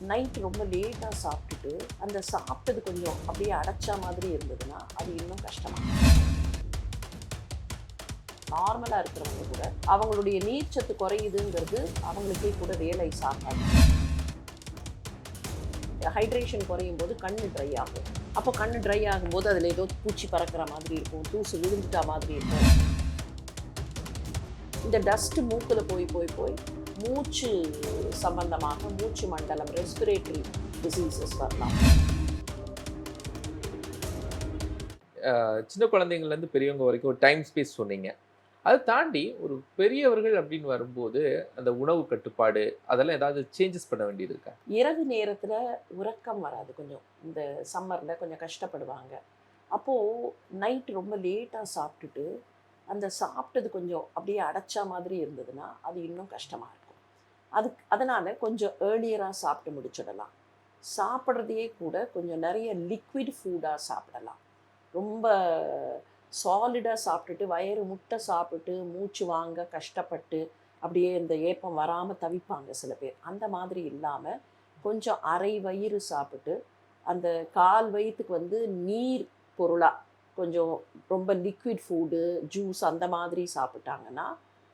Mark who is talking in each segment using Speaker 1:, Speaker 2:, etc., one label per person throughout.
Speaker 1: Night ரொம்ப லேட்டாக சாப்பிட்டுட்டு அந்த சாப்பிட்டது கொஞ்சம் அப்படியே அடைச்சா மாதிரி இருந்ததுன்னா அது இன்னும் கஷ்டமாக நார்மலாக இருக்கிறவங்க கூட அவங்களுடைய நீர்ச்சத்து குறையுதுங்கிறது அவங்களுக்கே கூட வேலை ஆகாது. ஹைட்ரேஷன் குறையும் போது கண் ட்ரை ஆகும். அப்போ கண் ட்ரை ஆகும்போது அதில் ஏதோ பூச்சி பறக்கிற மாதிரி இருக்கும் தூசு விழுந்துட்டா மாதிரி இருக்கும். இந்த டஸ்ட் மூக்கில் போய் போய் போய் மூச்சு சம்பந்தமாக மூச்சு மண்டலம் ரெஸ்பிரேட்டரி டிசீசஸ் வரலாம்.
Speaker 2: சின்ன குழந்தைங்கள்லேருந்து பெரியவங்க வரைக்கும் ஒரு டைம் ஸ்பேஸ் சொன்னீங்க. அதை தாண்டி ஒரு பெரியவர்கள் அப்படின்னு வரும்போது அந்த உணவு கட்டுப்பாடு அதெல்லாம் ஏதாவது சேஞ்சஸ் பண்ண வேண்டியது இருக்கா?
Speaker 1: இரவு நேரத்தில் உறக்கம் வராது கொஞ்சம். இந்த சம்மரில் கொஞ்சம் கஷ்டப்படுவாங்க. அப்போது நைட் ரொம்ப லேட்டாக சாப்பிட்டுட்டு அந்த சாப்பிட்டது கொஞ்சம் அப்படியே அடைச்சா மாதிரி இருந்ததுன்னா அது இன்னும் கஷ்டமாக இருக்கும் அதுக்கு அதனால் கொஞ்சம் ஏர்லியராக சாப்பிட்டு முடிச்சிடலாம். சாப்பிட்றதையே கூட கொஞ்சம் நிறைய லிக்விட் ஃபுட்டாக சாப்பிடலாம். ரொம்ப சாலிடாக சாப்பிட்டுட்டு வயிறு முட்டை சாப்பிட்டு மூச்சு வாங்க கஷ்டப்பட்டு அப்படியே இந்த ஏப்பம் வராமல் தவிப்பாங்க சில பேர். அந்த மாதிரி இல்லாமல் கொஞ்சம் அரை வயிறு சாப்பிட்டு அந்த கால் வயிற்றுக்கு வந்து நீர் பொருளாக கொஞ்சம் ரொம்ப லிக்விட் ஃபுட்டு ஜூஸ் அந்த மாதிரி சாப்பிட்டாங்கன்னா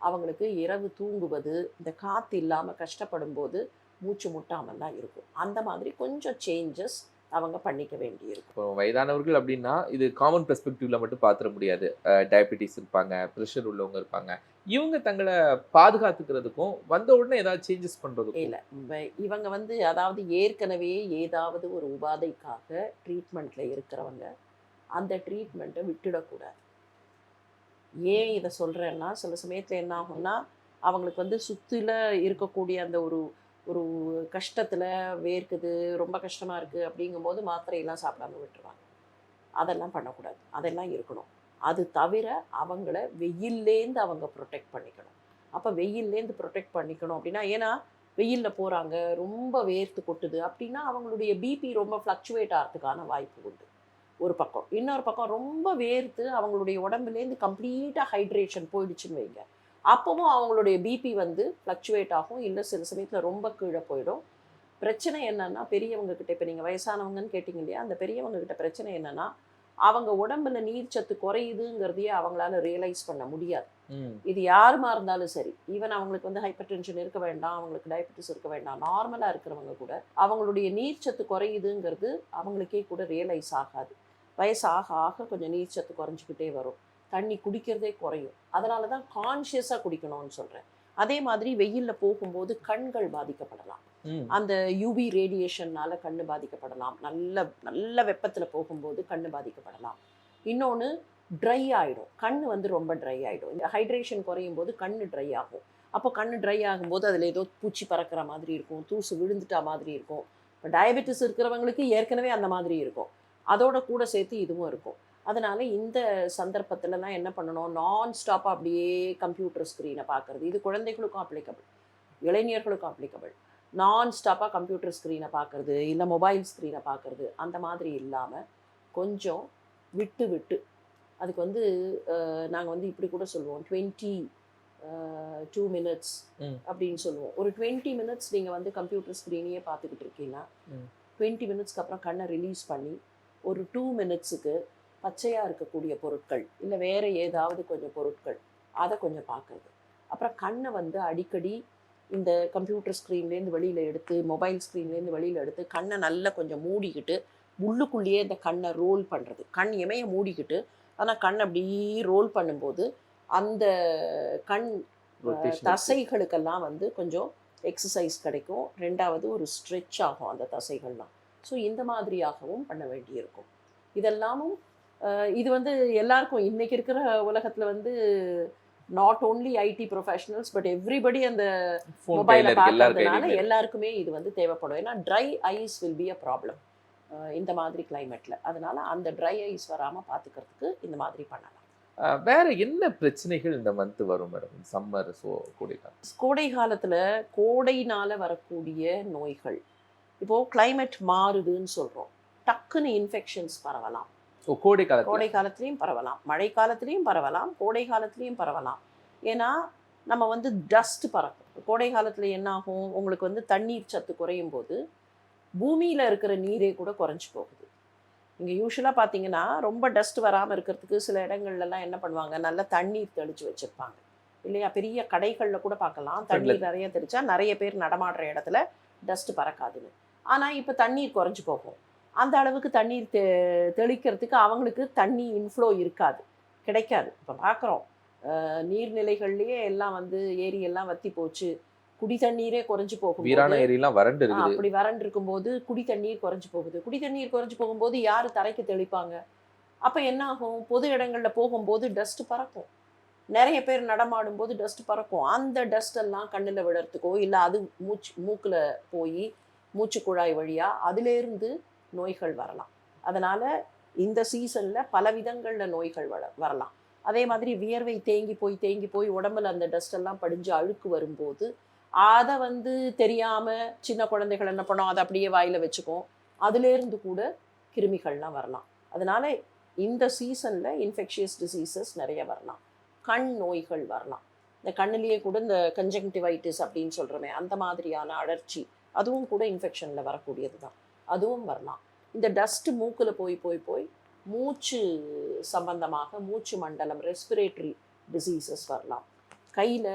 Speaker 1: அவங்களுக்கு இரவு தூங்குவது இந்த காற்று இல்லாமல் கஷ்டப்படும் போது மூச்சு முட்டாமல் தான் இருக்கும். அந்த மாதிரி கொஞ்சம் சேஞ்சஸ் அவங்க பண்ணிக்க வேண்டியிருக்கும்.
Speaker 2: இப்போ வயதானவர்கள் அப்படின்னா இது காமன் பெர்ஸ்பெக்டிவ்ல மட்டும் பார்த்துட முடியாது. டயபெட்டிஸ் இருப்பாங்க ப்ரெஷர் உள்ளவங்க இருப்பாங்க. இவங்க தங்களை பாதுகாத்துக்கிறதுக்கும் வந்த உடனே ஏதாவது சேஞ்சஸ் பண்ணுறதுக்கும்
Speaker 1: இல்லை இவங்க வந்து அதாவது ஏற்கனவே ஏதாவது ஒரு உபாதைக்காக ட்ரீட்மெண்ட்டில் இருக்கிறவங்க அந்த ட்ரீட்மெண்ட்டை விட்டுடக்கூடாது. ஏன் இதை சொல்கிறேன்னா சில சமயத்தில் என்ன ஆகும்னா அவங்களுக்கு வந்து சுற்றில இருக்கக்கூடிய அந்த ஒரு ஒரு கஷ்டத்தில் வேர்க்குது ரொம்ப கஷ்டமாக இருக்குது அப்படிங்கும்போது மாத்திரையெல்லாம் சாப்பிடாம விட்டுருவாங்க. அதெல்லாம் பண்ணக்கூடாது. அதெல்லாம் இருக்கணும். அது தவிர அவங்கள வெயில்லேருந்து அவங்க ப்ரொடெக்ட் பண்ணிக்கணும். அப்போ வெயில்லேருந்து ப்ரொடெக்ட் பண்ணிக்கணும் அப்படின்னா ஏன்னா வெயிலில் போகிறாங்க ரொம்ப வேர்த்து கொட்டுது அப்படின்னா அவங்களுடைய பிபி ரொம்ப ஃப்ளக்சுவேட் ஆகிறதுக்கான வாய்ப்பு உண்டு. ஒரு பக்கம். இன்னொரு பக்கம் ரொம்ப வேர்த்து அவங்களுடைய உடம்புலேருந்து கம்ப்ளீட்டாக ஹைட்ரேஷன் போயிடுச்சுன்னு வைங்க. அப்பவும் அவங்களுடைய பிபி வந்து ஃப்ளக்சுவேட் ஆகும். இல்லை சில சமயத்தில் ரொம்ப கீழே போயிடும். பிரச்சனை என்னன்னா பெரியவங்க கிட்ட இப்போ நீங்கள் வயசானவங்கன்னு கேட்டிங்க இல்லையா? அந்த பெரியவங்க கிட்ட பிரச்சனை என்னன்னா அவங்க உடம்புல நீர்ச்சத்து குறையுதுங்கிறதையே அவங்களால ரியலைஸ் பண்ண முடியாது. இது யாருமா இருந்தாலும் சரி ஈவன் அவங்களுக்கு வந்து ஹைப்பர் டென்ஷன் இருக்க வேண்டாம் அவங்களுக்கு டயபெட்டிஸ் இருக்க வேண்டாம் நார்மலாக இருக்கிறவங்க கூட அவங்களுடைய நீர்ச்சத்து குறையுதுங்கிறது அவங்களுக்கே கூட ரியலைஸ் ஆகாது. வயசு ஆக ஆக கொஞ்சம் நீர்ச்சத்து குறைஞ்சிக்கிட்டே வரும். தண்ணி குடிக்கிறதே குறையும். அதனால தான் கான்ஷியஸாக குடிக்கணும்னு சொல்கிறேன் அதே மாதிரி வெயிலில் போகும்போது கண்கள் பாதிக்கப்படலாம். அந்த யூவி ரேடியேஷன்னால கண்ணு பாதிக்கப்படலாம். நல்ல நல்ல வெப்பத்தில் போகும்போது கண்ணு பாதிக்கப்படலாம். இன்னொன்று ட்ரை ஆகிடும் கண்ணு வந்து ரொம்ப ட்ரை ஆகிடும் இந்த ஹைட்ரேஷன் குறையும் போது கண்ணு ட்ரை ஆகும். அப்போ கண்ணு ட்ரை ஆகும்போது அதில் ஏதோ பூச்சி பறக்கிற மாதிரி இருக்கும். தூசு விழுந்துட்டா மாதிரி இருக்கும். இப்போ டயபெட்டிஸ் இருக்கிறவங்களுக்கு ஏற்கனவே அந்த மாதிரி இருக்கும். அதோட கூட சேர்த்து இதுவும் இருக்கும். அதனால இந்த சந்தர்ப்பத்துலலாம் என்ன பண்ணணும்? நான் ஸ்டாப்பாக அப்படியே கம்ப்யூட்டர் ஸ்க்ரீனை பார்க்குறது இது குழந்தைகளுக்கும் அப்ளிகபிள் இளைஞர்களுக்கும் அப்ளிகபிள் நான் ஸ்டாப்பாக கம்ப்யூட்டர் ஸ்க்ரீனை பார்க்குறது இல்லை மொபைல் ஸ்க்ரீனை பார்க்குறது அந்த மாதிரி இல்லாமல் கொஞ்சம் விட்டு விட்டு அதுக்கு வந்து நாங்கள் வந்து இப்படி கூட சொல்லுவோம். Twenty two minutes. அப்படின்னு சொல்லுவோம். ஒரு டுவெண்ட்டி மினிட்ஸ் நீங்கள் வந்து கம்ப்யூட்டர் ஸ்க்ரீனையே பார்த்துக்கிட்டு இருக்கீங்கன்னா. டுவெண்ட்டி மினிட்ஸ்க்கு அப்புறம் கண்ணை ரிலீஸ் பண்ணி ஒரு டூ மினிட்ஸுக்கு பச்சையாக இருக்கக்கூடிய பொருட்கள் இல்லை வேறு ஏதாவது கொஞ்சம் பொருட்கள் அதை கொஞ்சம் பார்க்குறது அப்புறம் கண்ணை வந்து அடிக்கடி இந்த கம்ப்யூட்டர் ஸ்க்ரீன்லேருந்து வெளியில் எடுத்து மொபைல் ஸ்க்ரீன்லேருந்து வெளியில் எடுத்து கண்ணை நல்லா கொஞ்சம் மூடிக்கிட்டு உள்ளுக்குள்ளேயே இந்த கண்ணை ரோல் பண்ணுறது கண் இமைய மூடிக்கிட்டு ஆனால் கண் அப்படியே ரோல் பண்ணும்போது அந்த கண் தசைகளுக்கெல்லாம் வந்து கொஞ்சம் எக்ஸசைஸ் கிடைக்கும். ரெண்டாவது ஒரு ஸ்ட்ரெச் ஆகும் அந்த தசைகள்லாம். ஸோ இந்த மாதிரியாகவும் பண்ண வேண்டியிருக்கும். இதெல்லாமும் இது வந்து எல்லாருக்கும் இன்னைக்கு இருக்கிற உலகத்தில் வந்து not only IT professionals but everybody அந்த மொபைலை பார்க்கறதுனால எல்லாருக்குமே இது வந்து தேவைப்படும். ஏன்னா dry eyes will be a problem இந்த மாதிரி கிளைமேட்டில் அதனால அந்த ட்ரை ஐஸ் வராமல் பார்த்துக்கிறதுக்கு இந்த மாதிரி பண்ணலாம்.
Speaker 2: வேற என்ன பிரச்சனைகள் இந்த மந்த் வரும் மேடம் சம்மர் ஸோ கூடிய
Speaker 1: கோடை காலத்தில் கோடையினால வரக்கூடிய நோய்கள். இப்போது climate மாறுதுன்னு சொல்கிறோம் டக்குன்னு இன்ஃபெக்ஷன்ஸ் பரவலாம்.
Speaker 2: கோடை காலத்துல.
Speaker 1: கோடை காலத்துலேயும் பரவலாம். மழை காலத்துலேயும் பரவலாம். கோடை காலத்துலேயும் பரவலாம். ஏன்னா நம்ம வந்து டஸ்ட் பறக்கும். கோடை காலத்தில் என்ன ஆகும் உங்களுக்கு வந்து தண்ணீர் சத்து குறையும் போது பூமியில் இருக்கிற நீரே கூட குறைஞ்சி போகுது. இங்கே யூஸ்வலாக பார்த்தீங்கன்னா ரொம்ப டஸ்ட் வராமல் இருக்கிறதுக்கு சில இடங்கள்லாம் என்ன பண்ணுவாங்க? நல்ல தண்ணீர் தெளித்து வச்சுருப்பாங்க. இல்லையா? பெரிய கடைகளில் கூட பார்க்கலாம் தண்ணீர் நிறைய தெளிச்சா நிறைய பேர் நடமாடுற இடத்துல டஸ்ட் பறக்காதுன்னு. ஆனால் இப்போ தண்ணீர் குறைஞ்சி போகும். அந்த அளவுக்கு தண்ணீர் தெ தெளிக்கிறதுக்கு அவங்களுக்கு தண்ணி இன்ஃப்ளோ இருக்காது. கிடைக்காது. இப்போ பார்க்குறோம் நீர்நிலைகள்லேயே எல்லாம் வந்து ஏரி எல்லாம் வத்தி போச்சு. குடி தண்ணீரே குறைஞ்சி போகும்
Speaker 2: வீரான ஏரியெல்லாம் வறண்டு இருக்குது.
Speaker 1: அப்படி வறண்டு இருக்கும்போது குடி தண்ணீர் குறைஞ்சு போகுது. குடி தண்ணீர் குறைஞ்சு போகும்போது யார் தரைக்கு தெளிப்பாங்க? அப்போ என்ன ஆகும்? பொது இடங்கள்ல போகும்போது டஸ்ட் பறக்கும். நிறைய பேர் நடமாடும் போது டஸ்ட் பறக்கும். அந்த டஸ்ட் எல்லாம் கண்ணில் விடுறதுக்கோ இல்லை அது மூச்சு மூக்கில் போய் மூச்சு குழாய் அதிலேருந்து நோய்கள் வரலாம். அதனால் இந்த சீசனில் பல விதங்களில் நோய்கள் வர வரலாம். அதே மாதிரி வியர்வை தேங்கி போய் தேங்கி போய் உடம்புல அந்த டஸ்டெல்லாம் படிஞ்சு அழுக்கு வரும்போது அதை வந்து தெரியாமல் சின்ன குழந்தைகள் என்ன பண்ணோம்? அதை அப்படியே வாயில் வச்சுக்கும். அதுலேருந்து கூட கிருமிகள்லாம் வரலாம். அதனால் இந்த சீசனில் இன்ஃபெக்ஷியஸ் டிசீசஸ் நிறைய வரலாம். கண் நோய்கள் வரலாம். இந்த கண்ணிலேயே கூட இந்த கன்ஜங்டிவைட்டிஸ் அப்படின்னு சொல்கிறோமே அந்த மாதிரியான அழற்சி அதுவும் கூட இன்ஃபெக்ஷனில் வரக்கூடியது தான். அதுவும் வரலாம். இந்த டஸ்ட்டு மூக்கில் போய் போய் போய் மூச்சு சம்பந்தமாக மூச்சு மண்டலம் ரெஸ்பிரேட்டரி டிசீசஸ் வரலாம். கையில்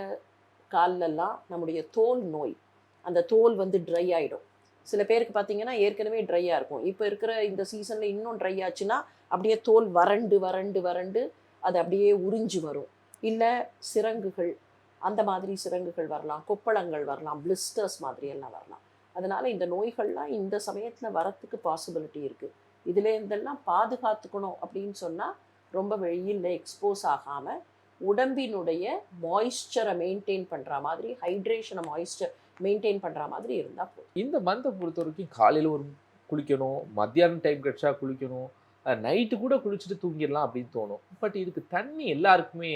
Speaker 1: கால்லெல்லாம் நம்முடைய தோல் நோய் அந்த தோல் வந்து ட்ரை ஆகிடும் சில பேருக்கு பார்த்தீங்கன்னா ஏற்கனவே ட்ரையாக இருக்கும். இப்போ இருக்கிற இந்த சீசனில் இன்னும் ட்ரை ஆச்சுன்னா அப்படியே தோல் வறண்டு வறண்டு வறண்டு அது அப்படியே உறிஞ்சு வரும். இல்லை சிரங்குகள் அந்த மாதிரி சிரங்குகள் வரலாம். கொப்பளங்கள் வரலாம். பிளிஸ்டர்ஸ் மாதிரி எல்லாம் வரலாம். அதனால் இந்த நோய்கள்லாம் இந்த சமயத்தில் வரத்துக்கு பாசிபிலிட்டி இருக்குது இதுலேருந்தெல்லாம் பாதுகாத்துக்கணும் அப்படின்னு சொன்னால் ரொம்ப வெயிலில் எக்ஸ்போஸ் ஆகாமல் உடம்பினுடைய மாய்ஸ்சரை மெயின்டைன் பண்ணுற மாதிரி ஹைட்ரேஷனை மாய்ஸ்சர் மெயின்டைன் பண்ணுற மாதிரி இருந்தால் போதும்.
Speaker 2: இந்த மந்தை பொறுத்த வரைக்கும் காலையில் ஒரு குளிக்கணும் மத்தியானம் டைம் கிடைச்சா குளிக்கணும் நைட்டு கூட குளிச்சுட்டு தூங்கிடலாம் அப்படின்னு தோணும். பட் இதுக்கு தண்ணி எல்லாருக்குமே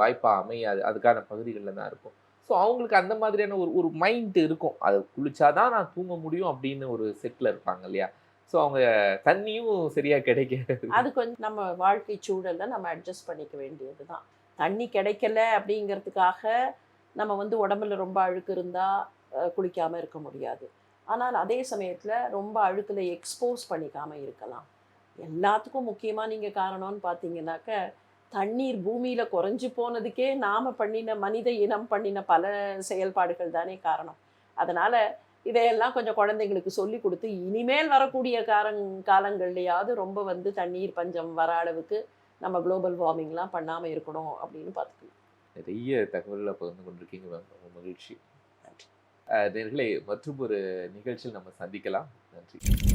Speaker 2: வாய்ப்பாக அமையாது. அதுக்கான பகுதிகளில் தான் இருக்கும். ஸோ அவங்களுக்கு அந்த மாதிரியான ஒரு ஒரு மைண்ட் இருக்கும். அது குளிச்சாதான் நான் தூங்க முடியும் அப்படின்னு ஒரு செட்டில் இருப்பாங்க இல்லையா? ஸோ அவங்க தண்ணியும் சரியாக கிடைக்க
Speaker 1: அது கொஞ்சம் நம்ம வாழ்க்கை சூழலில் நம்ம அட்ஜஸ்ட் பண்ணிக்க வேண்டியது தான் தண்ணி கிடைக்கல அப்படிங்கிறதுக்காக நம்ம வந்து உடம்புல ரொம்ப அழுக்கு இருந்தால் குளிக்காமல் இருக்க முடியாது. ஆனால் அதே சமயத்தில் ரொம்ப அழுக்கில் எக்ஸ்போஸ் பண்ணிக்காமல் இருக்கலாம். எல்லாத்துக்கும் முக்கியமாக நீங்கள் காரணம்னு பார்த்தீங்கன்னாக்க தண்ணீர் பூமியில் குறைஞ்சு போனதுக்கே நாம் பண்ணின மனித இனம் பண்ணின பல செயல்பாடுகள் தானே காரணம். அதனால் இதையெல்லாம் கொஞ்சம் குழந்தைங்களுக்கு சொல்லி கொடுத்து இனிமேல் வரக்கூடிய காரங் காலங்கள்லையாவது ரொம்ப வந்து தண்ணீர் பஞ்சம் வர அளவுக்கு நம்ம குளோபல் வார்மிங்லாம் பண்ணாமல் இருக்கணும் அப்படின்னு பார்த்துக்கணும்
Speaker 2: நிறைய தகவல்களை பகிர்ந்து கொண்டிருக்கீங்க. மேம் ரொம்ப மகிழ்ச்சி. அஹ் நேயர்களே மற்றும் ஒரு நிகழ்ச்சியில் நம்ம சந்திக்கலாம். நன்றி.